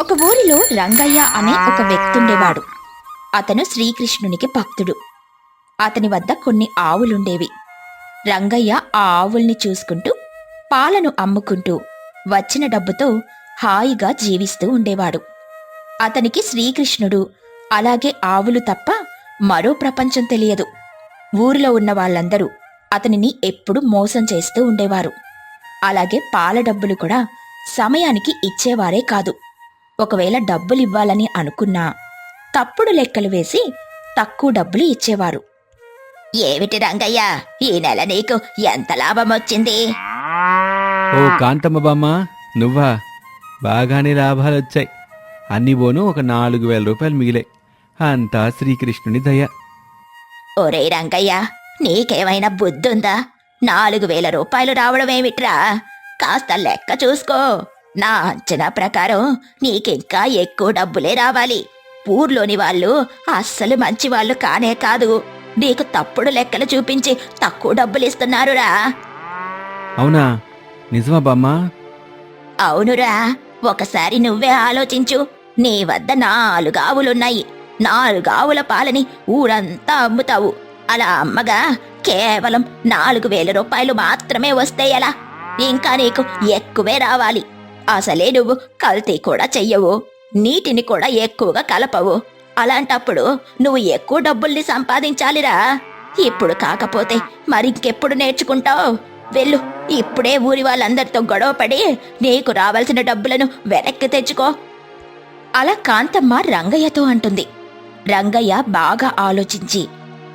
ఒక ఊరిలో రంగయ్య అనే ఒక వ్యక్తుండేవాడు. అతను శ్రీకృష్ణునికి భక్తుడు. అతని వద్ద కొన్ని ఆవులుండేవి. రంగయ్య ఆ ఆవుల్ని చూసుకుంటూ పాలను అమ్ముకుంటూ వచ్చిన డబ్బుతో హాయిగా జీవిస్తూ ఉండేవాడు. అతనికి శ్రీకృష్ణుడు అలాగే ఆవులు తప్ప మరో ప్రపంచం తెలియదు. ఊరిలో ఉన్న వాళ్ళందరూ అతనిని ఎప్పుడూ మోసం చేస్తూ ఉండేవారు. అలాగే పాల డబ్బులు కూడా సమయానికి ఇచ్చేవారే కాదు. ఒకవేళ డబ్బులు ఇవ్వాలని అనుకున్నా తప్పుడు లెక్కలు వేసి తక్కువ డబ్బులు ఇచ్చేవారు. ఏమిటి రంగయ్య ఈ నెల నీకు ఎంత లాభం వచ్చింది ఓ కాంతమ్మ బామ్మ నువ్వా? బాగానే లాభాలు వచ్చాయి అన్ని పోను ఒక నాలుగు వేల రూపాయలు మిగిలాయి. అంతా శ్రీకృష్ణుని దయ. ఒరే రంగయ్య నీకేమైనా బుద్ధుందా? నాలుగు వేల రూపాయలు రావడమేమిట్రా? కాస్త లెక్క చూసుకో. నా అంచనా ప్రకారం నీకింకా ఎక్కువ డబ్బులే రావాలి. ఊర్లోని వాళ్ళు అస్సలు మంచి వాళ్ళు కానే కాదు. నీకు తప్పుడు లెక్కలు చూపించి తక్కువ డబ్బులు ఇస్తున్నారురా. అవునా? నిజమా బామ్మ? అవునురా. ఒకసారి నువ్వే ఆలోచించు. నీ వద్ద నాలుగు ఆవులున్నాయి. నాలుగు ఆవుల పాలని ఊరంతా అమ్ముతావు. అలా అమ్మగా కేవలం నాలుగు వేల రూపాయలు మాత్రమే వస్తాయలా ఇంకా నీకు ఎక్కువే రావాలి. అసలే నువ్వు కల్తీ కూడా చెయ్యవు నీటిని కూడా ఎక్కువగా కలపవు. అలాంటప్పుడు నువ్వు ఎక్కువ డబ్బుల్ని సంపాదించాలిరా. ఇప్పుడు కాకపోతే మరింకెప్పుడు నేర్చుకుంటావు? వెళ్ళు ఇప్పుడే ఊరి వాళ్ళందరితో గొడవపడి నీకు రావాల్సిన డబ్బులను వెనక్కి తెచ్చుకో. అలా కాంతమ్మ రంగయ్యతో అంటుంది. రంగయ్య బాగా ఆలోచించి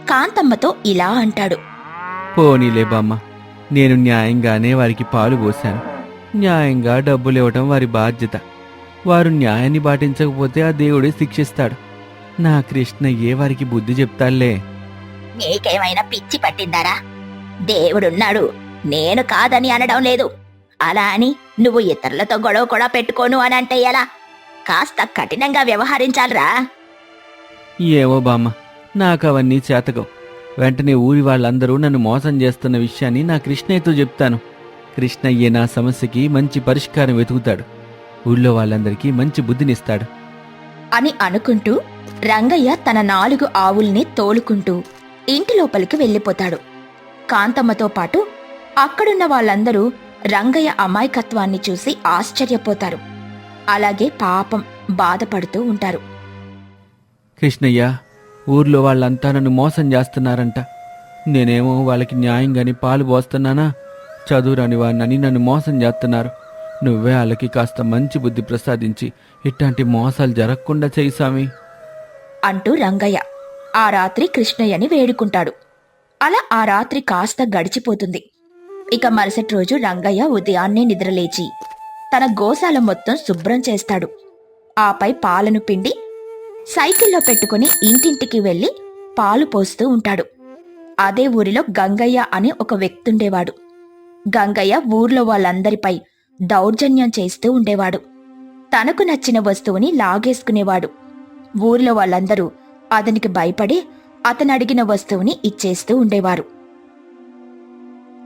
కాంతమ్మతో ఇలా అంటాడు. పోనీలే బామ్మ నేను న్యాయంగానే వారికి పాలు పోశాను. న్యాయంగా డబ్బులు ఇవ్వటం వారి బాధ్యత. వారు న్యాయాన్ని పాటించకపోతే ఆ దేవుడే శిక్షిస్తాడు. నా కృష్ణయ్యే వారికి బుద్ధి చెప్తాలే నీకేమైనా పిచ్చి పట్టిందారా? దేవుడున్నాడు. నేను కాదని అనడం లేదు. అలా అని నువ్వు ఇతరులతో గొడవ కూడా పెట్టుకోను అని అంటే ఎలా? కాస్త కఠినంగా వ్యవహరించాలిరా. ఏవో బామ్మ నాకు అవన్నీ చేతకం వెంటనే ఊరి వాళ్ళందరూ నన్ను మోసం చేస్తున్న విషయాన్ని నా కృష్ణయ్యతో చెప్తాను. కృష్ణయ్య నా సమస్యకి మంచి పరిష్కారం వెతుకుతాడు. ఊళ్ళో వాళ్ళందరికీ మంచి బుద్ధినిస్తాడు. అని అనుకుంటూ రంగయ్య తన నాలుగు ఆవుల్ని తోలుకుంటూ ఇంటి లోపలికి వెళ్ళిపోతాడు. కాంతమ్మతో పాటు అక్కడున్న వాళ్ళందరూ రంగయ్య అమాయకత్వాన్ని చూసి ఆశ్చర్యపోతారు. అలాగే పాపం బాధపడుతూ ఉంటారు. కృష్ణయ్య ఊర్లో వాళ్ళంతా నన్ను మోసం చేస్తున్నారంట. నేనేమో వాళ్ళకి న్యాయంగాని పాలు పోస్తున్నానా? చదువురాని వారినని నన్ను మోసం చేస్తున్నారు. నువ్వే వాళ్ళకి కాస్త మంచి బుద్ధి ప్రసాదించి ఇట్లాంటి మోసాలు జరగకుండా చేయి స్వామి. అంటూ రంగయ్య ఆ రాత్రి కృష్ణయ్యని వేడుకుంటాడు. అలా ఆ రాత్రి కాస్త గడిచిపోతుంది. ఇక మరుసటి రోజు రంగయ్య ఉదయాన్నే నిద్రలేచి తన గోశాల మొత్తం శుభ్రం చేస్తాడు. ఆపై పాలను పిండి సైకిల్లో పెట్టుకుని ఇంటింటికి వెళ్ళి పాలు పోస్తూ ఉంటాడు. అదే ఊరిలో గంగయ్య అనే ఒక వ్యక్తుండేవాడు. గంగయ్య ఊర్లో వాళ్ళందరిపై దౌర్జన్యం చేస్తూ ఉండేవాడు. తనకు నచ్చిన వస్తువుని లాగేసుకునేవాడు. ఊరిలో వాళ్ళందరూ అతనికి భయపడి అతను అడిగిన వస్తువుని ఇచ్చేస్తూ ఉండేవారు.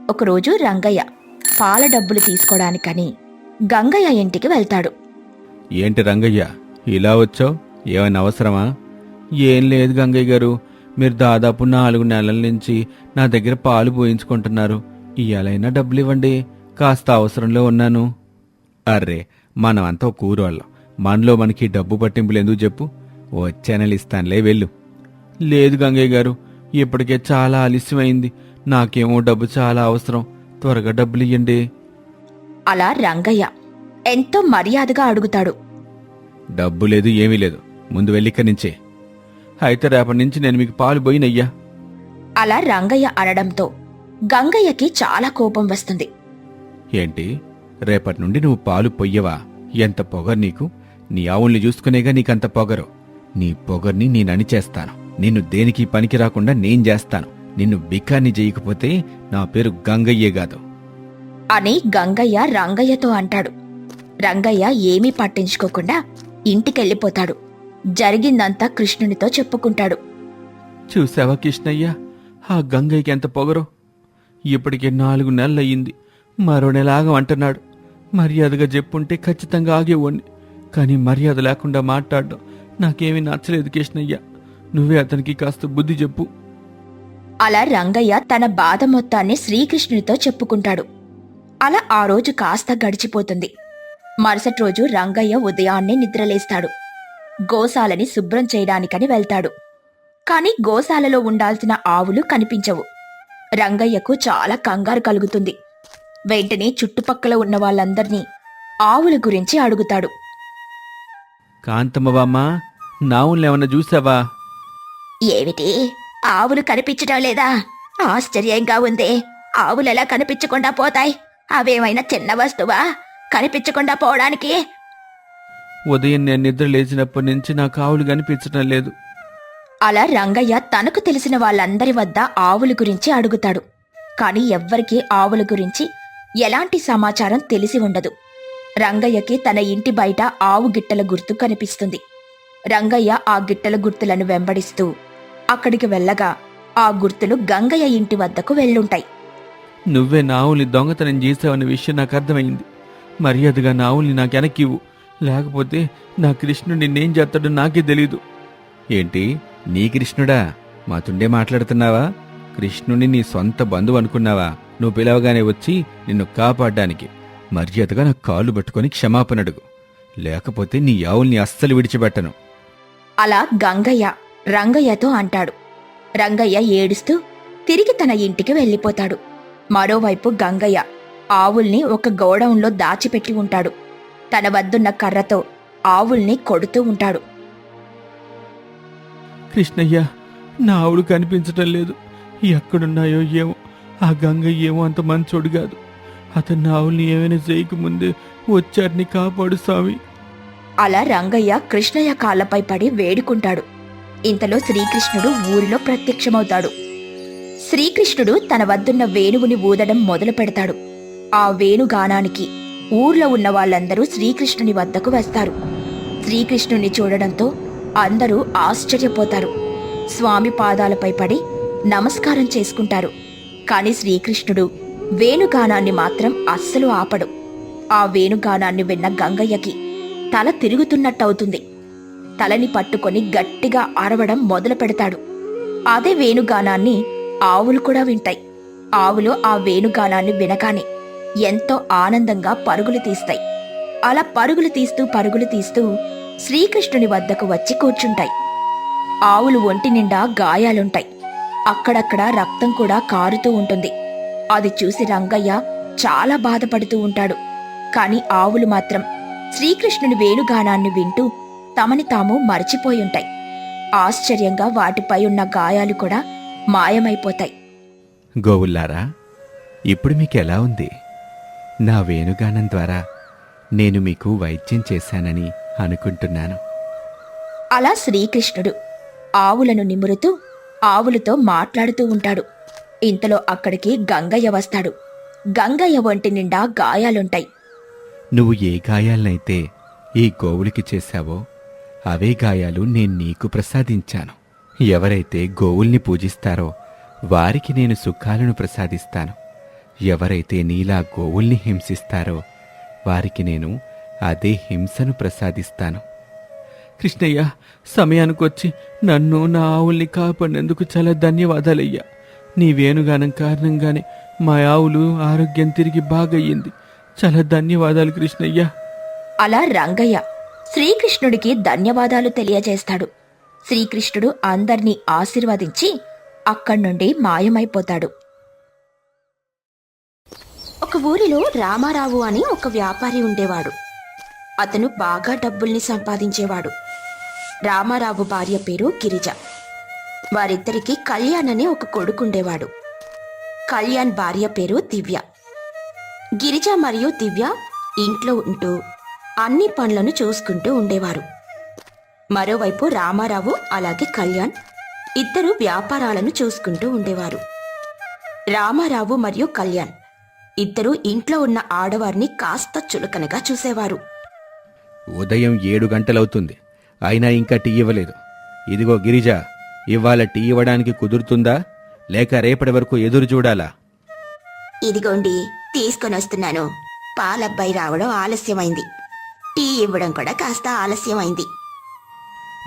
ఒకరోజు రంగయ్య పాల డబ్బులు తీసుకోవడానికని గంగయ్య ఇంటికి వెళ్తాడు. ఏంటి రంగయ్య ఇలా వచ్చావు? ఏమైనా అవసరమా? ఏం లేదు గంగయ్య గారు మీరు దాదాపు నాలుగు నెలల నుంచి నా దగ్గర పాలు పోయించుకుంటున్నారు. ఇయ్యాలైనా డబ్బులు ఇవ్వండి కాస్త అవసరంలో ఉన్నాను. అర్రే మనమంతా కూరవాళ్ళం మనలో మనకి డబ్బు పట్టింపులు ఎందుకు చెప్పు? వచ్చే నెల ఇస్తానులే వెళ్ళు. లేదు గంగయ్య గారు ఇప్పటికే చాలా ఆలస్యమైంది. నాకేమో డబ్బు చాలా అవసరం. త్వరగా డబ్బులు ఇయ్యండి అలా రంగయ్య ఎంతో మర్యాదగా అడుగుతాడు. డబ్బు లేదు ఏమీ లేదు. ముందు వెళ్ళి ఇక్కడి నుంచే. అయితే రేపటి నుంచి నేను మీకు పాలు పోయినయ్యా. అలా రంగయ్య అనడంతో గంగయ్యకి చాలా కోపం వస్తుంది. ఏంటి? రేపటి నుండి నువ్వు పాలు పొయ్యవా? ఎంత పొగరు నీకు? నీ ఆవుల్ని చూసుకునేగా నీకంత పొగరు. నీ పొగర్ని నేను అణిచేస్తాను. నిన్ను దేనికి పనికి రాకుండా నేను చేస్తాను. నిన్ను బికాన్ని చేయకపోతే నా పేరు గంగయ్యే కాదు. అని గంగయ్య రంగయ్యతో అంటాడు. రంగయ్య ఏమీ పట్టించుకోకుండా ఇంటికెళ్ళిపోతాడు. జరిగిందంతా కృష్ణునితో చెప్పుకుంటాడు. చూసావా కృష్ణయ్య? ఆ గంగయ్యకి ఎంత పొగరో? ఇప్పటికే నాలుగు నెలలయ్యింది. మరో నెలాగం అంటున్నాడు. మర్యాదగా చెప్పుంటే ఖచ్చితంగా ఆగేవాణ్ణి. కానీ మర్యాద లేకుండా మాట్లాడడం నాకేమీ నచ్చలేదు కృష్ణయ్య. నువ్వే అతనికి కాస్త బుద్ధి చెప్పు. అలా రంగయ్య తన బాధ మొత్తాన్ని శ్రీకృష్ణుడితో చెప్పుకుంటాడు. అలా ఆ రోజు కాస్త గడిచిపోతుంది. మరుసటి రోజు రంగయ్య ఉదయాన్నే నిద్రలేస్తాడు. గోశాలని శుభ్రం చేయడానికని వెళ్తాడు. కాని గోశాలలో ఉండాల్సిన ఆవులు కనిపించవు. రంగయ్యకు చాలా కంగారు కలుగుతుంది. వెంటనే చుట్టుపక్కల ఉన్న వాళ్ళందర్నీ ఆవుల గురించి అడుగుతాడు. కాంతమ్మవామ్మా నావుల్నేమన్నా చూసావా? ఏమిటి? ఆవులు కనిపించడం లేదా? ఆశ్చర్యంగా ఉందే. ఆవులెలా కనిపించకుండా పోతాయి? అవేమైనా చిన్న వస్తువా? కనిపించకుండా పోవడానికి? ఉదయం నేను నిద్ర లేచినప్పటి నుంచి నాకు ఆవులు కనిపించడం లేదు. అలా రంగయ్య తనకు తెలిసిన వాళ్ళందరి వద్ద ఆవుల గురించి అడుగుతాడు. కాని ఎవ్వరికీ ఆవుల గురించి ఎలాంటి సమాచారం తెలిసి ఉండదు. రంగయ్యకి తన ఇంటి బయట ఆవు గిట్టల గుర్తు కనిపిస్తుంది. రంగయ్య ఆ గిట్టల గుర్తులను వెంబడిస్తూ అక్కడికి వెళ్ళగా ఆ గుర్తులు గంగయ్య ఇంటి వద్దకు వెళ్ళుంటాయి. నువ్వే నావుల్ని దొంగతనం చేసావన్న విషయం నాకు అర్థమైంది. మర్యాదగా నావుల్ని నాకు వెనక్కివ్వు. లేకపోతే నా కృష్ణుడిని నేను చేస్తాడో నాకే తెలీదు. ఏంటి? నీ కృష్ణుడా మాతుండే మాట్లాడుతున్నావా? కృష్ణుని నీ సొంత బంధువు అనుకున్నావా? నువ్వు పిలవగానే వచ్చి నిన్ను కాపాడడానికి మర్యాదగా నా కాళ్ళు పట్టుకొని క్షమాపణ అడుగు. లేకపోతే నీ ఆవుల్ని అస్సలు విడిచిపెట్టను. అలా గంగయ్య రంగయ్యతో అంటాడు. రంగయ్య ఏడుస్తూ తిరిగి తన ఇంటికి వెళ్ళిపోతాడు. మరోవైపు గంగయ్య ఆవుల్ని ఒక గోడౌన్లో దాచిపెట్టి ఉంటాడు. తన వద్దున్న కర్రతో ఆవుల్ని కొడుతూ ఉంటాడు. కృష్ణయ్య నా ఆవులు కనిపించటం లేదు. ఎక్కడున్నాయో ఏమో ఆ గంగయ్య ఏమో అంత మంచోడు కాదు. అతను నా ఆవుల్ని ఏమైనా చేయకముందే వచ్చారిని కాపాడు స్వామి. అలా రంగయ్య కృష్ణయ్య కాళ్ళపై పడి వేడుకుంటాడు. ఇంతలో శ్రీకృష్ణుడు ఊరిలో ప్రత్యక్షమవుతాడు. శ్రీకృష్ణుడు తన వద్దున్న వేణువుని ఊదడం మొదలు పెడతాడు. ఆ వేణుగానానికి ఊర్లో ఉన్న వాళ్ళందరూ శ్రీకృష్ణుని వద్దకు వస్తారు. శ్రీకృష్ణుని చూడడంతో అందరూ ఆశ్చర్యపోతారు. స్వామి పాదాలపై పడి నమస్కారం చేసుకుంటారు. కాని శ్రీకృష్ణుడు వేణుగానాన్ని మాత్రం అస్సలు ఆపడు. ఆ వేణుగానాన్ని విన్న గంగయ్యకి తల తిరుగుతున్నట్టవుతుంది. తలని పట్టుకొని గట్టిగా అరవడం మొదలు పెడతాడు. అదే వేణుగానాన్ని ఆవులు కూడా వింటాయి. ఆవులు ఆ వేణుగానాన్ని వినగానే ఎంతో ఆనందంగా పరుగులు తీస్తాయి. అలా పరుగులు తీస్తూ పరుగులు తీస్తూ శ్రీకృష్ణుని వద్దకు వచ్చి కూర్చుంటాయి. ఆవులు ఒంటి నిండా గాయాలుంటాయి. అక్కడక్కడ రక్తం కూడా కారుతూ ఉంటుంది. అది చూసి రంగయ్య చాలా బాధపడుతూ ఉంటాడు. కాని ఆవులు మాత్రం శ్రీకృష్ణుని వేణుగానాన్ని వింటూ తమని తాము మరచిపోయుంటాయి ఆశ్చర్యంగా వాటిపై ఉన్న గాయాలు కూడా మాయమైపోతాయి. గోవుల్లారా ఇప్పుడు మీకు ఎలా ఉంది? నా వేణుగానం ద్వారా నేను మీకు వైద్యం చేశానని అనుకుంటున్నాను. అలా శ్రీకృష్ణుడు ఆవులను నిమురుతూ ఆవులతో మాట్లాడుతూ ఉంటాడు. ఇంతలో అక్కడికి గంగయ్య వస్తాడు. గంగయ్య ఒంటి నిండా గాయాలుంటాయి. నువ్వు ఏ గాయాలనైతే ఈ గోవులకి చేశావో అవే గాయాలు నేను నీకు ప్రసాదించాను. ఎవరైతే గోవుల్ని పూజిస్తారో వారికి నేను సుఖాలను ప్రసాదిస్తాను. ఎవరైతే నీలా గోవుల్ని హింసిస్తారో వారికి నేను అదే హింసను ప్రసాదిస్తాను. కృష్ణయ్య సమయానికొచ్చి నన్ను నా ఆవుల్ని కాపాడినందుకు చాలా ధన్యవాదాలయ్యా. నీ వేణుగానం కారణంగానే మా ఆవులు ఆరోగ్యం తిరిగి బాగయ్యింది. చాలా ధన్యవాదాలు కృష్ణయ్య. అలా రంగయ్య శ్రీకృష్ణుడికి ధన్యవాదాలు తెలియజేస్తాడు. శ్రీకృష్ణుడు అందర్నీ ఆశీర్వదించి అక్కడి నుండి మాయమైపోతాడు. ఒక ఊరిలో రామారావు అని ఒక వ్యాపారి ఉండేవాడు. అతను బాగా డబ్బుల్ని సంపాదించేవాడు. రామారావు భార్య పేరు గిరిజ. వారిద్దరికి కళ్యాణ్ అనే ఒక కొడుకుండేవాడు. కళ్యాణ్ భార్య పేరు దివ్య. గిరిజ మరియు దివ్య ఇంట్లో ఉంటూ అన్ని పనులను చూసుకుంటూ ఉండేవారు. మరోవైపు రామారావు అలాగే కళ్యాణ్ ఇద్దరు వ్యాపారాలను చూసుకుంటూ ఉండేవారు. రామారావు మరియు కళ్యాణ్ ఇద్దరు ఇంట్లో ఉన్న ఆడవారిని కాస్త చులకనగా చూసేవారు. ఉదయం ఏడు గంటలవుతుంది. అయినా ఇంకా టీ ఇవ్వలేదు. ఇదిగో గిరిజ ఇవాళ టీ ఇవ్వడానికి కుదురుతుందా? లేక రేపటి వరకు ఎదురు చూడాలా? ఇదిగోండి తీసుకొని వస్తున్నాను పాలబ్బాయి రావడం ఆలస్యమైంది. టీ ఇవ్వడం కూడా కాస్త ఆలస్యమైంది.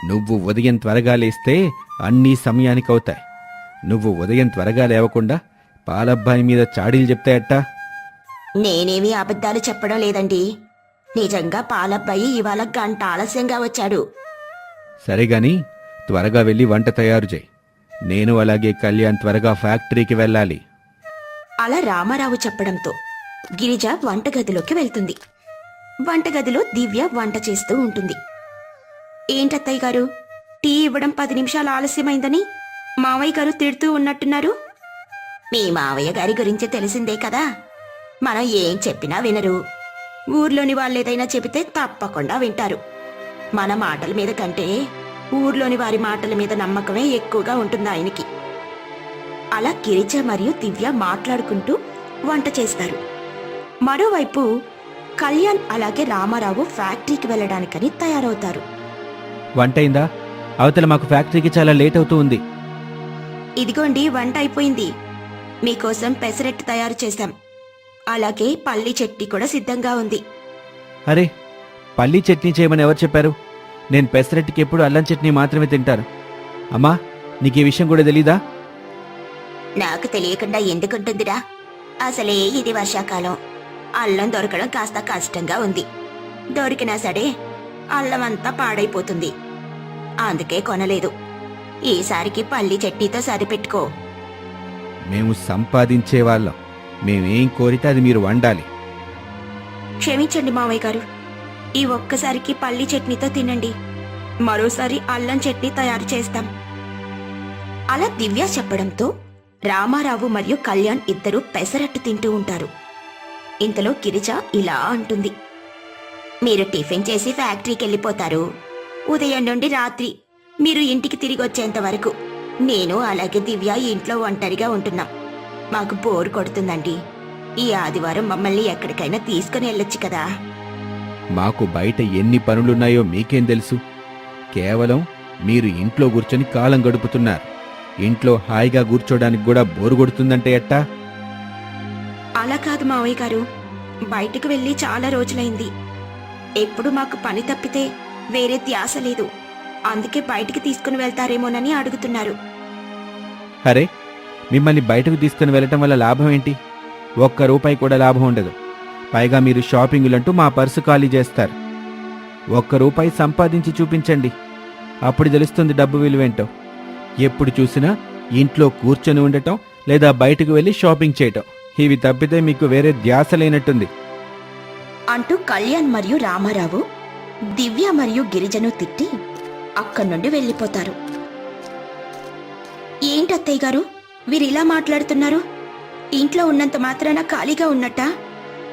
నువ్వు ఉదయం త్వరగా లేస్తే అన్నీ సమయానికి అవుతాయి నువ్వు ఉదయం త్వరగా లేవకుండా పాలబ్బాయి మీద చాడీలు చెప్తాయట్టా? నేనేమీ అబద్ధాలు చెప్పడం లేదండి. నిజంగా పాలబ్బాయి ఇవాళ గంట ఆలస్యంగా వచ్చాడు. సరేగాని త్వరగా వెళ్ళి వంట తయారు చేయి. నేను అలాగే కళ్యాణ్ త్వరగా ఫ్యాక్టరీకి వెళ్ళాలి. అలా రామారావు చెప్పడంతో గిరిజ వంటగదిలోకి వెళ్తుంది. వంటగదిలో దివ్య వంట చేస్తూ ఉంటుంది. ఏంటత్తయ్య గారు టీ ఇవ్వడం పది నిమిషాలు ఆలస్యమైందని మావయ్య గారు తిడుతూ ఉన్నట్టున్నారు? మీ మావయ్య గారి గురించి తెలిసిందే కదా. మనం ఏం చెప్పినా వినరు. ఊర్లోని వాళ్ళేదైనా చెబితే తప్పకుండా వింటారు. మన మాటల మీద కంటే ఊర్లోని వారి మాటల మీద నమ్మకమే ఎక్కువగా ఉంటుంది ఆయనకి. అలా గిరిజ మరియు దివ్య మాట్లాడుకుంటూ వంట చేస్తారు. మరోవైపు కళ్యాణ్ అలాగే రామారావు ఫ్యాక్టరీకి వెళ్ళడానికని తయారవుతారు. వంట అయిందా అవతల మాకు ఫ్యాక్టరీకి చాలా లేట్ అవుతూ ఉంది. ఇదిగోండి వంట అయిపోయింది. మీకోసం పెసరట్టు తయారు చేశాం. అలాగే పల్లి చట్నీ కూడా సిద్ధంగా ఉంది. అరే పల్లీ చట్నీ చేయమని ఎవరు చెప్పారు? నేను పెసరట్టుకి ఎప్పుడు అల్లం చట్నీ మాత్రమే తింటాను. అమ్మా నీకు ఈ విషయం కూడా తెలీదా? నాకు తెలియకుండా ఎందుకుంటుందిరా? అసలే ఇది వర్షాకాలం. అల్లం దొరకడం కాస్త కష్టంగా ఉంది. దొరికినా సరే అల్లం అంతా పాడైపోతుంది. అందుకే కొనలేదు. ఈసారికి పల్లి చట్నీతో సరిపెట్టుకో. మేము సంపాదించే వాళ్ళం. మేమేం కోరితే అది మీరు వండాలి. క్షమించండి మావయ్య గారు. ఈ ఒక్కసారికి పల్లి చట్నీతో తినండి. మరోసారి అల్లం చట్నీ తయారు చేస్తాం. అలా దివ్య చెప్పడంతో రామారావు మరియు కళ్యాణ్ ఇద్దరు పెసరట్టు తింటూ ఉంటారు. ఇంతలో గిరిజ ఇలా అంటుంది. మీరు టిఫిన్ చేసి ఫ్యాక్టరీకి వెళ్ళిపోతారు ఉదయం నుండి రాత్రి మీరు ఇంటికి తిరిగి వచ్చేంత వరకు నేను అలాగే దివ్య ఇంట్లో ఒంటరిగా ఉంటున్నాం. మాకు బోర్ కొడుతుందండి. ఈ ఆదివారం మమ్మల్ని ఎక్కడికైనా తీసుకుని వెళ్ళొచ్చు కదా. మాకు బయట ఎన్ని పనులున్నాయో మీకేం తెలుసు? కేవలం మీరు ఇంట్లో కూర్చొని కాలం గడుపుతున్నారు. ఇంట్లో హాయిగా కూర్చోడానికి కూడా బోరు కొడుతుందంటే ఎట్టా? అలా కాదు మావయ్య గారు. బయటకు వెళ్ళి చాలా రోజులైంది. ఎప్పుడు మాకు పని తప్పితే వేరే ధ్యాస లేదు. అందుకే బయటికి తీసుకుని వెళ్తారేమోనని అడుగుతున్నారు. అరే మిమ్మల్ని బయటకు తీసుకుని వెళ్ళటం వల్ల లాభం ఏంటి? ఒక్క రూపాయి కూడా లాభం ఉండదు. పైగా మీరు షాపింగులంటూ మా పర్సు ఖాళీ చేస్తారు. ఒక్క రూపాయి సంపాదించి చూపించండి. అప్పుడు తెలుస్తుంది డబ్బు విలువేంటో ఎప్పుడు చూసినా ఇంట్లో కూర్చొని ఉండటం లేదా బయటకు వెళ్ళి షాపింగ్ చేయటం. ఇవి తప్పితే మీకు వేరే ధ్యాస లేనట్టుంది. అంటూ కళ్యాణ్ మరియు రామారావు దివ్య మరియు గిరిజను తిట్టి అక్కడి నుండి వెళ్ళిపోతారు. ఏంటత్తయ్య గారు? వీరిలా మాట్లాడుతున్నారు? ఇంట్లో ఉన్నంత మాత్రాన ఖాళీగా ఉన్నట్టా?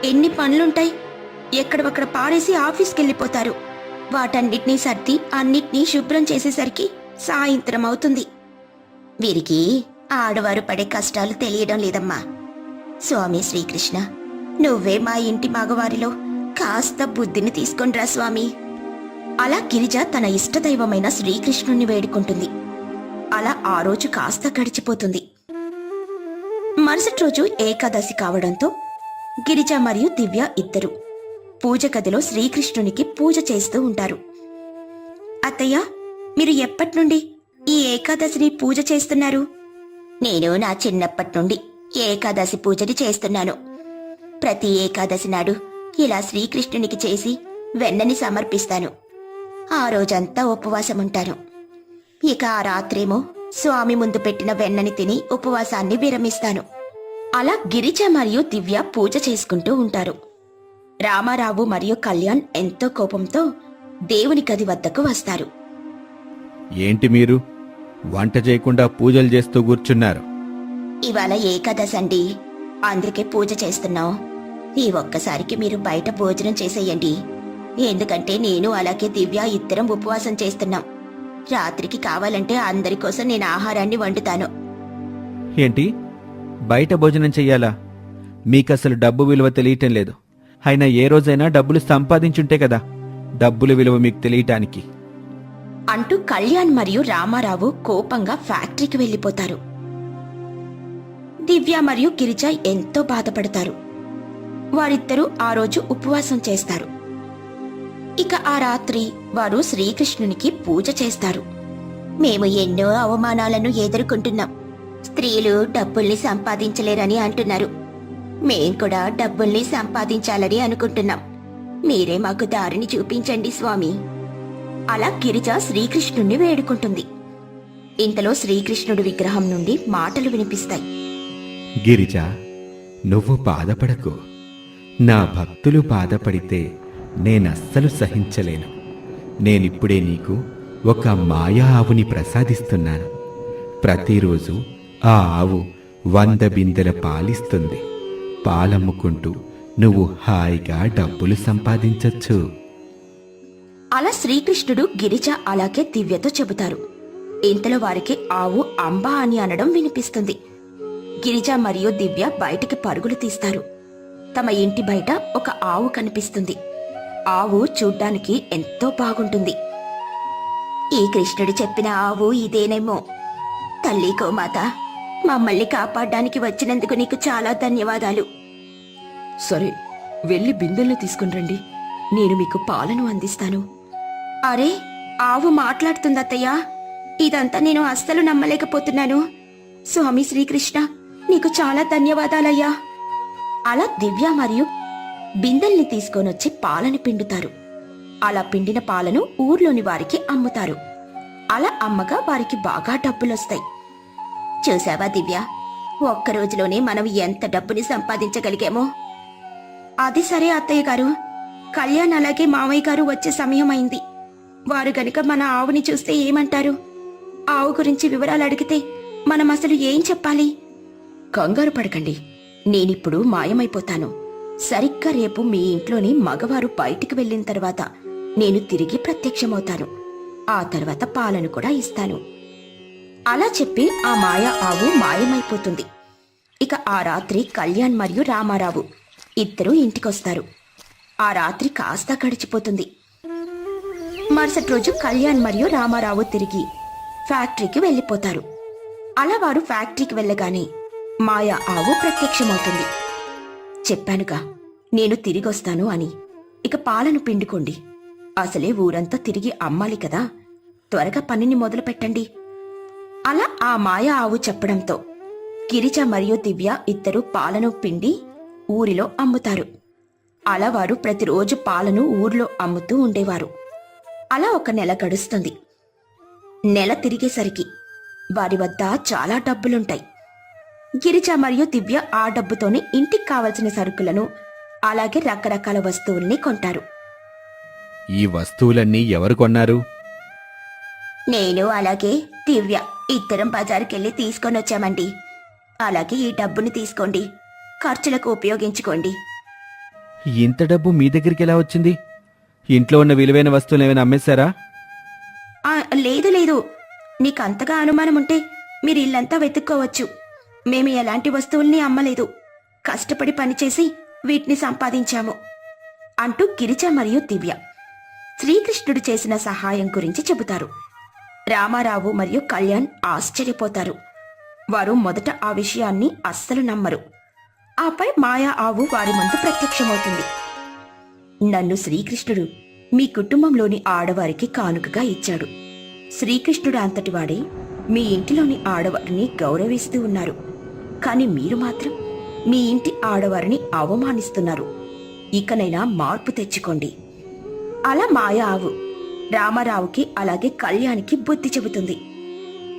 ఎన్ని పనులుంటాయి? ఎక్కడొక్కడ పారేసి ఆఫీస్కి వెళ్ళిపోతారు వాటన్నిటినీ సర్ది అన్నిటినీ శుభ్రం చేసేసరికి సాయంత్రం అవుతుంది. వీరికి ఆడవారు పడే కష్టాలు తెలియడం లేదమ్మా. స్వామి శ్రీకృష్ణ నువ్వే మా ఇంటి మగవారిలో కాస్త బుద్ధిని తీసుకొనిరా స్వామి. అలా గిరిజ తన ఇష్టదైవమైన శ్రీకృష్ణుణ్ణి వేడుకుంటుంది. అలా ఆ రోజు కాస్త గడిచిపోతుంది. మరుసటి రోజు ఏకాదశి కావడంతో గిరిజ మరియు దివ్య ఇద్దరు పూజ గదిలో శ్రీకృష్ణునికి పూజ చేస్తూ ఉంటారు. అత్తయ్య మీరు ఎప్పటి నుండి ఈ ఏకాదశిని పూజ చేస్తున్నారు? నేను నా చిన్నప్పటి నుండి ఏకాదశి పూజని చేస్తున్నాను. ప్రతి ఏకాదశి నాడు ఇలా శ్రీకృష్ణునికి చేసి వెన్నని సమర్పిస్తాను. ఆ రోజంతా ఉపవాసముంటాను. ఇక ఆ రాత్రేమో స్వామి ముందు పెట్టిన వెన్నని తిని ఉపవాసాన్ని విరమిస్తాను. అలా గిరిజ మరియు దివ్య పూజ చేసుకుంటూ ఉంటారు. రామారావు మరియు కళ్యాణ్ ఎంతో కోపంతో దేవుని గది వద్దకు వస్తారు. ఏంటి మీరు? వంట చేయకుండా పూజలు చేస్తూ కూర్చున్నారు. ఇవాళ ఏకాదశి అండి. అందుకే పూజ చేస్తున్నాం. ఈ ఒక్కసారికి మీరు బయట భోజనం చేసేయండి. ఎందుకంటే నేను అలాగే దివ్య ఇద్దరం ఉపవాసం చేస్తున్నాం. రాత్రికి కావాలంటే అందరి కోసం నేను ఆహారాన్ని వండుతాను. ఏంటి? బయట భోజనం చెయ్యాలా? మీకసలు డబ్బు విలువ తెలియటం లేదు. అయినా ఏ రోజైనా డబ్బులు సంపాదించుంటే కదా డబ్బుల విలువ మీకు తెలియటానికి. అంటూ కళ్యాణ్ మరియు రామారావు కోపంగా ఫ్యాక్టరీకి వెళ్ళిపోతారు. దివ్య మరియు గిరిజ ఎంతో బాధపడతారు. వారిద్దరూ ఆ రోజు ఉపవాసం చేస్తారు. ఇక ఆ రాత్రి వారు శ్రీకృష్ణునికి పూజ చేస్తారు. మేము ఎన్నో అవమానాలను ఎదుర్కొంటున్నాం. స్త్రీలు డబ్బుల్ని సంపాదించలేరని అంటున్నారు. మేం కూడా డబ్బుల్ని సంపాదించాలని అనుకుంటున్నాం. మీరే మాకు దారిని చూపించండి స్వామి. అలా గిరిజ శ్రీకృష్ణుణ్ణి వేడుకుంటుంది. ఇంతలో శ్రీకృష్ణుడి విగ్రహం నుండి మాటలు వినిపిస్తాయి. గిరిజ నువ్వు బాధపడకు. నా భక్తులు బాధపడితే నేనస్సలు సహించలేను. నేనిప్పుడే నీకు ఒక మాయా ఆవుని ప్రసాదిస్తున్నాను. ప్రతిరోజు ఆ ఆవు వంద బిందెల పాలిస్తుంది. పాలమ్ముకుంటూ నువ్వు హాయిగా డబ్బులు సంపాదించొచ్చు. అలా శ్రీకృష్ణుడు గిరిజ అలాగే దివ్యతో చెబుతారు. ఇంతలో వారికి ఆవు అంబా అని అనడం వినిపిస్తుంది. గిరిజ మరియు దివ్య బయటికి పరుగులు తీస్తారు. తమ ఇంటి బయట ఒక ఆవు కనిపిస్తుంది. ఆవు చూడ్డానికి ఎంతో బాగుంటుంది. ఈ కృష్ణుడు చెప్పిన ఆవు ఇదేనేమో. తల్లి గోమాత మమ్మల్ని కాపాడడానికి వచ్చినందుకు నీకు చాలా ధన్యవాదాలు. సరే వెళ్ళి బిందెల్ని తీసుకుని రండి. నేను మీకు పాలను అందిస్తాను. అరే ఆవు మాట్లాడుతుందత్తయ్యా. ఇదంతా నేను అస్సలు నమ్మలేకపోతున్నాను. స్వామి శ్రీకృష్ణ నీకు చాలా ధన్యవాదాలయ్యా. అలా దివ్య మరియు బిందెల్ని తీసుకొనొచ్చి పాలను పిండుతారు. అలా పిండిన పాలను ఊర్లోని వారికి అమ్ముతారు. అలా అమ్మగా వారికి బాగా డబ్బులొస్తాయి. చూసావా దివ్య? ఒక్క రోజులోనే మనం ఎంత డబ్బుని సంపాదించగలిగామో? అది సరే అత్తయ్య గారు. కళ్యాణ్ అలాగే మామయ్య గారు వచ్చే సమయం అయింది వారు గనుక మన ఆవుని చూస్తే ఏమంటారు? ఆవు గురించి వివరాలు అడిగితే మనం అసలు ఏం చెప్పాలి? కంగారు పడకండి. నేనిప్పుడు మాయమైపోతాను. సరిగ్గా రేపు మీ ఇంట్లోని మగవారు బయటికి వెళ్ళిన తర్వాత నేను తిరిగి ప్రత్యక్షమవుతాను. ఆ తర్వాత పాలను కూడా ఇస్తాను. అలా చెప్పి ఆ మాయ ఆవు మాయమైపోతుంది. ఇక ఆ రాత్రి కళ్యాణ్ మరియు రామారావు ఇద్దరూ ఇంటికొస్తారు. ఆ రాత్రి కాస్త గడిచిపోతుంది. మరుసటి రోజు కళ్యాణ్ మరియు రామారావు తిరిగి ఫ్యాక్టరీకి వెళ్ళిపోతారు. అలా వారు ఫ్యాక్టరీకి వెళ్ళగానే మాయ ఆవు ప్రత్యక్షమవుతుంది. చెప్పానుగా. నేను తిరిగొస్తాను అని. ఇక పాలను పిండుకోండి. అసలే ఊరంతా తిరిగి అమ్మాలి కదా. త్వరగా పనిని మొదలు పెట్టండి అలా ఆ మాయ ఆవు చెప్పడంతో గిరిజ మరియు దివ్య ఇద్దరు పాలను పిండి ఊరిలో అమ్ముతారు. అలా వారు ప్రతిరోజు పాలను ఊర్లో అమ్ముతూ ఉండేవారు. అలా ఒక నెల గడుస్తుంది. నెల తిరిగేసరికి వారి వద్ద చాలా డబ్బులుంటాయి. గిరిజ మరియు దివ్య ఆ డబ్బుతోనే ఇంటికి కావలసిన సరుకులను అలాగే రకరకాల వస్తువుల్ని కొంటారు. ఈ వస్తువులన్నీ ఎవరు కొన్నారు? నేను అలాగే దివ్య ఇద్దరం బజారుకెళ్ళి తీసుకొని వచ్చామండి. అలాగే ఈ డబ్బుని తీసుకోండి ఖర్చులకు ఉపయోగించుకోండి. ఇంత డబ్బు మీ దగ్గరికి ఎలా వచ్చింది? ఇంట్లో ఉన్న విలువైన వస్తువులు ఏమైనా అమ్మేశారా? ఆ, లేదు లేదు. నీకు అంతగా అనుమానం ఉంటే మీరు ఇల్లంతా వెతుక్కోవచ్చు. మేము ఎలాంటి వస్తువుల్ని అమ్మలేదు. కష్టపడి పనిచేసి వీటిని సంపాదించాము అంటూ గిరిజ మరియు దివ్య శ్రీకృష్ణుడు చేసిన సహాయం గురించి చెబుతారు. రామారావు మరియు కళ్యాణ్ ఆశ్చర్యపోతారు. వారు మొదట ఆ విషయాన్ని అస్సలు నమ్మరు. ఆపై మాయా ఆవు వారి ముందు ప్రత్యక్షమవుతుంది. నన్ను శ్రీకృష్ణుడు మీ కుటుంబంలోని ఆడవారికి కానుకగా ఇచ్చాడు. శ్రీకృష్ణుడు అంతటివాడే మీ ఇంటిలోని ఆడవారిని గౌరవిస్తూ ఉన్నారు. కానీ మీరు మాత్రం మీ ఇంటి ఆడవారిని అవమానిస్తున్నారు. ఇకనైనా మార్పు తెచ్చుకోండి. అలా మాయ ఆవు రామారావుకి అలాగే కళ్యాణ్కి బుద్ధి చెబుతుంది.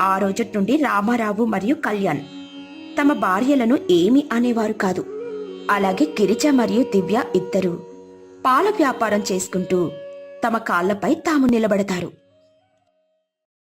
ఆ రోజటి నుండి రామారావు మరియు కళ్యాణ్ తమ భార్యలను ఏమీ అనేవారు కాదు. అలాగే గిరిజ మరియు దివ్య ఇద్దరు పాల వ్యాపారం చేసుకుంటూ తమ కాళ్ళపై తాము నిలబడతారు.